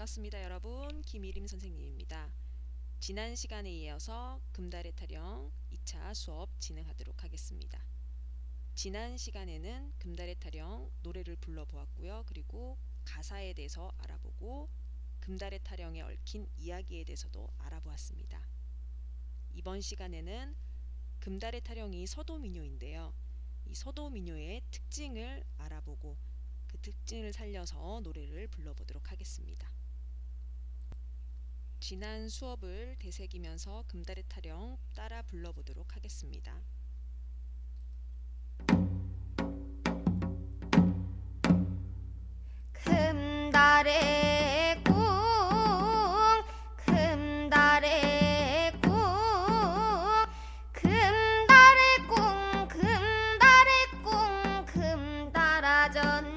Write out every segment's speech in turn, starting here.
반갑습니다 여러분 김일임 선생님입니다. 지난 시간에 이어서 금달의 타령 2차 수업 진행하도록 하겠습니다. 지난 시간에는 금달의 타령 노래를 불러보았고요. 그리고 가사에 대해서 알아보고 금달의 타령에 얽힌 이야기에 대해서도 알아보았습니다. 이번 시간에는 금달의 타령이 서도 민요인데요. 이 서도 민요의 특징을 알아보고 그 특징을 살려서 노래를 불러보도록 하겠습니다. 지난 수업을 되새기면서 금달의 타령 따라 불러보도록 하겠습니다. 궁 금달아졌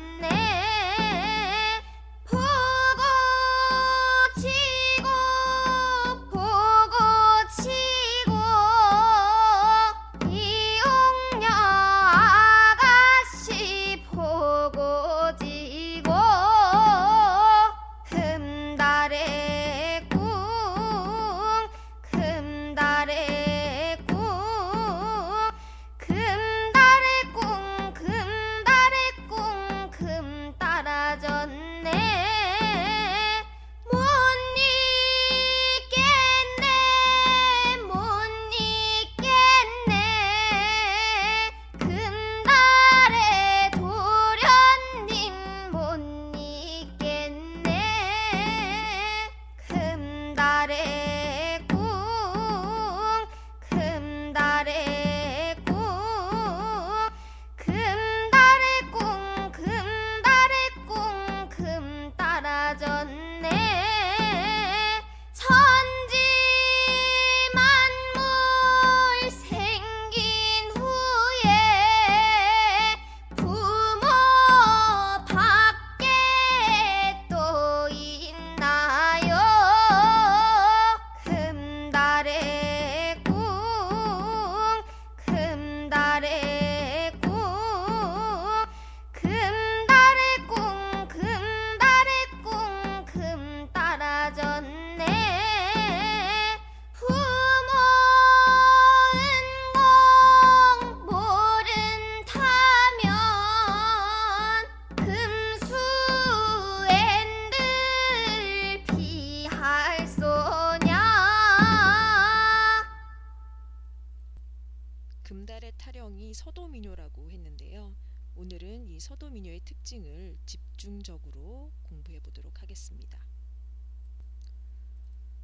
금달의 타령이 서도민요라고 했는데요. 오늘은 이 서도민요의 특징을 집중적으로 공부해 보도록 하겠습니다.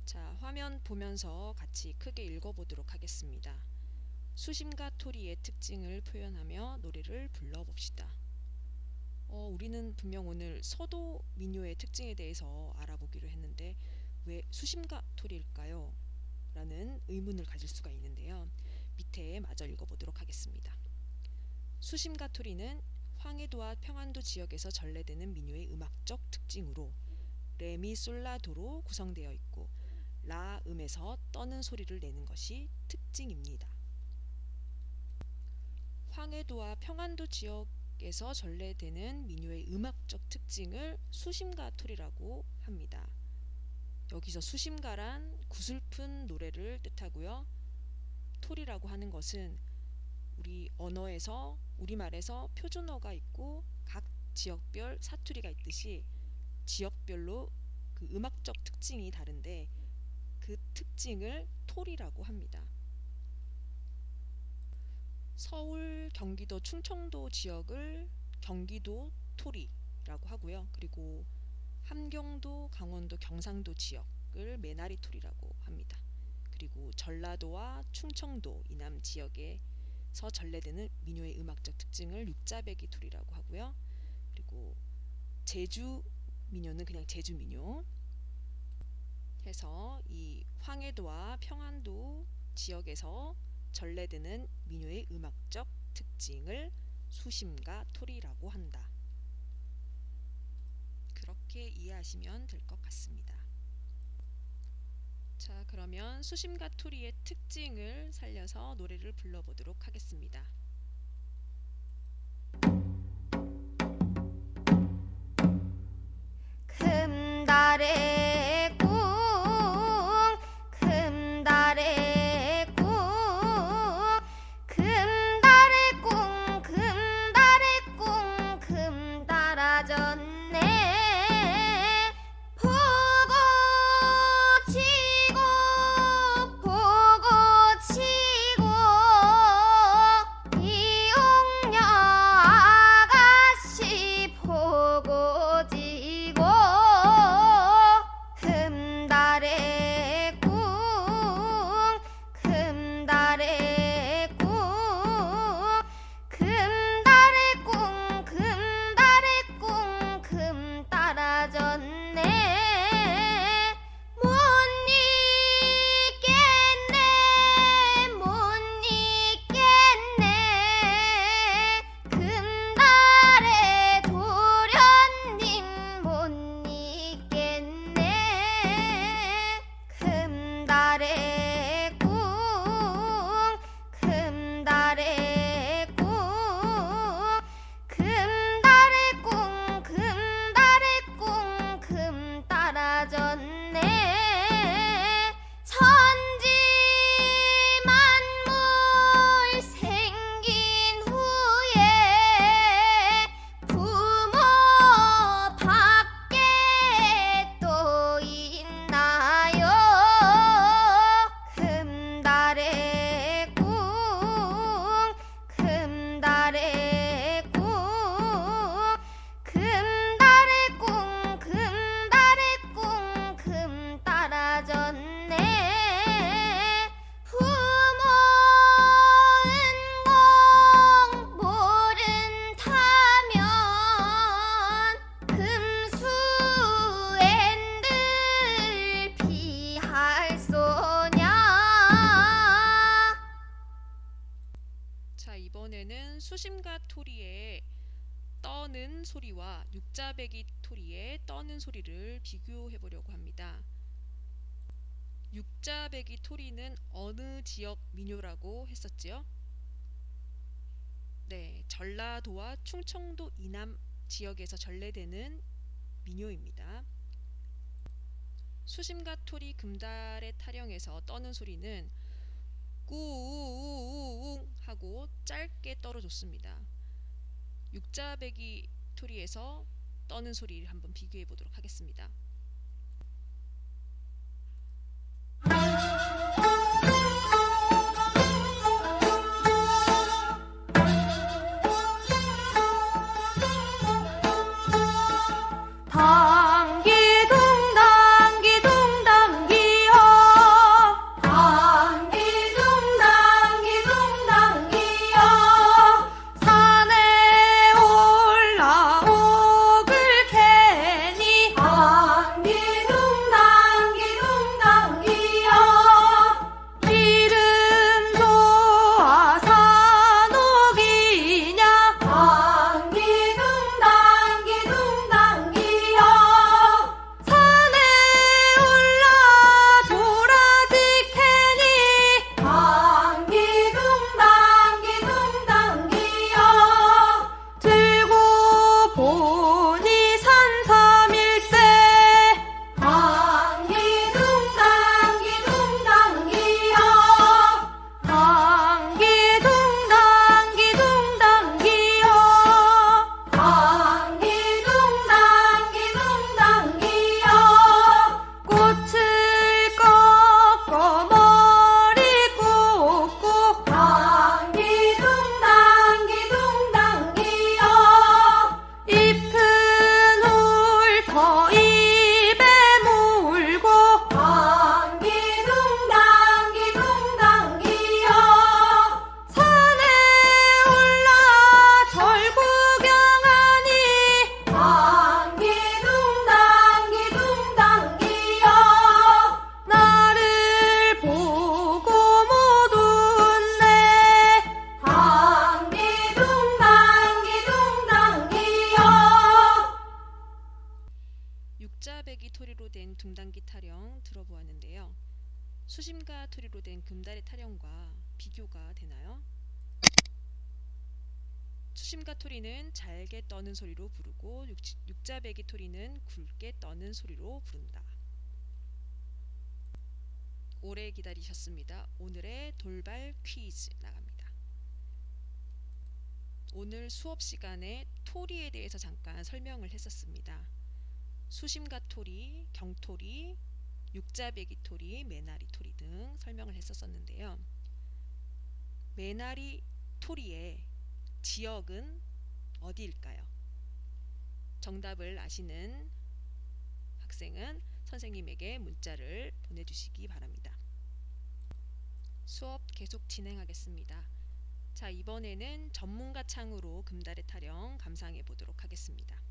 자, 화면 보면서 같이 크게 읽어 보도록 하겠습니다. 수심과 토리의 특징을 표현하며 노래를 불러 봅시다. 어, 우리는 분명 오늘 서도 민요의 특징에 대해서 알아보기로 했는데 왜 수심과 토리일까요? 라는 의문을 가질 수가 있는데요. 밑에 마저 읽어보도록 하겠습니다. 수심과 토리는 황해도와 평안도 지역에서 전래되는 민요의 음악적 특징으로 레미솔라도로 구성되어 있고 라 음에서 떠는 소리를 내는 것이 특징입니다. 황해도와 평안도 지역에서 전래되는 민요의 음악적 특징을 수심가 토리라고 합니다. 여기서 수심가란 구슬픈 노래를 뜻하고요. 토리라고 하는 것은 우리 언어에서 우리말에서 표준어가 있고 각 지역별 사투리가 있듯이 지역별로 그 음악적 특징이 다른데 그 특징을 토리라고 합니다. 서울, 경기도, 충청도 지역을 경기도 토리라고 하고요. 그리고 함경도, 강원도, 경상도 지역을 메나리 토리라고 합니다. 그리고 전라도와 충청도 이남 지역에서 전래되는 민요의 음악적 특징을 육자배기 토리라고 하고요. 그리고 제주 민요는 그냥 제주 민요 해서 이 황해도와 평안도 지역에서 전래되는 민요의 음악적 특징을 수심가 토리라고 한다. 그렇게 이해하시면 될 것 같습니다. 자, 그러면 수심 가투 리의 특징을 살려서 노래를 불러보도록 하겠습니다. 금달의 졌네 이번에는 수심가 토리의 떠는 소리와 육자배기 토리의 떠는 소리를 비교해 보려고 합니다. 육자배기 토리는 어느 지역 민요라고 했었지요? 네, 전라도와 충청도 이남 지역에서 전래되는 민요입니다. 수심가 토리 금달의 타령에서 떠는 소리는 꾸웅 하고 짧게 떨어졌습니다. 육자배기 토리에서 떠는 소리를 한번 비교해 보도록 하겠습니다. 둥단기 타령 들어보았는데요. 수심가 토리로 된 금다리 타령과 비교가 되나요? 수심가 토리는 잘게 떠는 소리로 부르고 육, 육자배기 토리는 굵게 떠는 소리로 부른다. 오래 기다리셨습니다. 오늘의 돌발 퀴즈 나갑니다. 오늘 수업 시간에 토리에 대해서 잠깐 설명을 했었습니다. 수심가 토리, 경토리, 육자배기 토리, 메나리 토리 등 설명을 했었었는데요. 메나리 토리의 지역은 어디일까요? 정답을 아시는 학생은 선생님에게 문자를 보내주시기 바랍니다. 수업 계속 진행하겠습니다. 자, 이번에는 전문가 창으로 금달의 타령 감상해 보도록 하겠습니다.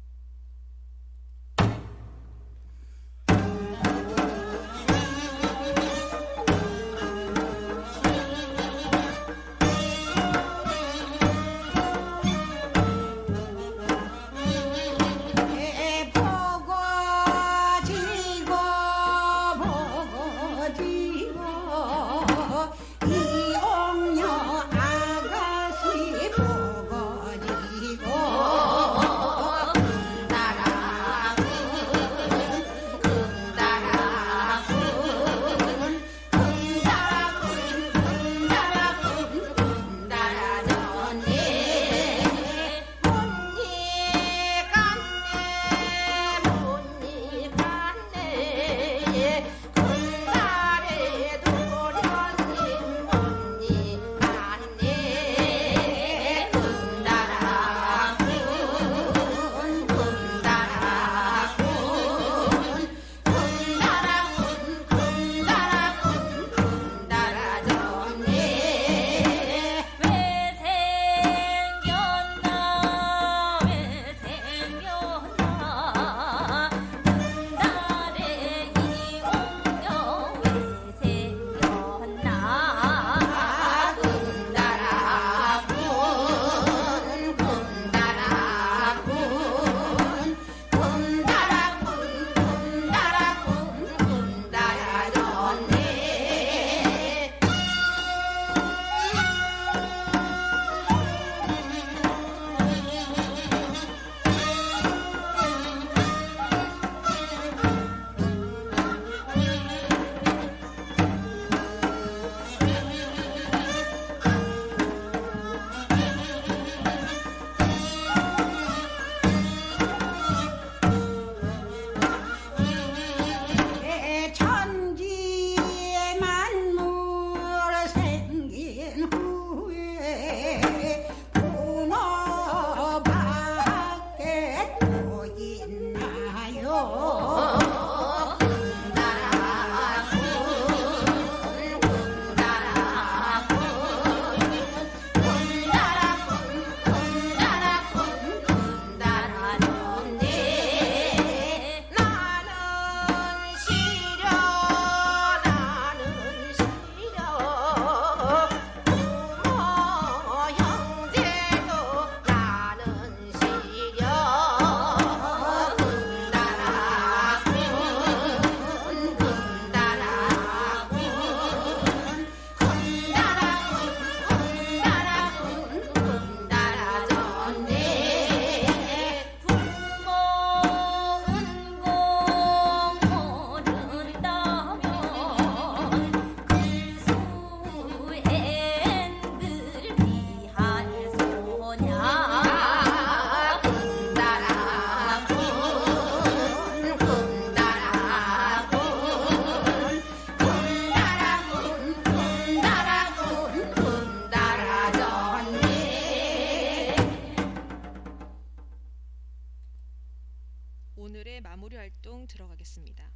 오늘의 마무리 활동 들어가겠습니다.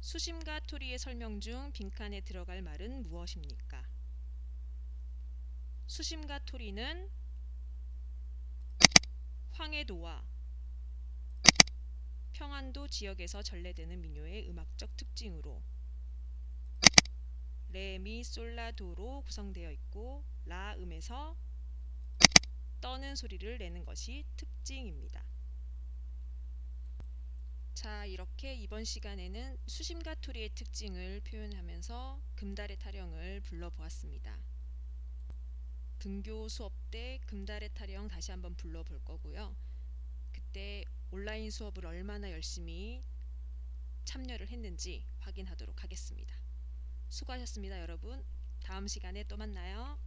수심과 토리의 설명 중 빈칸에 들어갈 말은 무엇입니까? 수심과 토리는 황해도와 평안도 지역에서 전래되는 민요의 음악적 특징으로 레미 솔라도로 구성되어 있고 라 음에서 떠는 소리를 내는 것이 특징입니다. 자, 이렇게 이번 시간에는 수심과 토리의 특징을 표현하면서 금달의 타령을 불러보았습니다. 등교 수업 때 금달의 타령 다시 한번 불러볼 거고요. 그때 온라인 수업을 얼마나 열심히 참여를 했는지 확인하도록 하겠습니다. 수고하셨습니다, 여러분. 다음 시간에 또 만나요.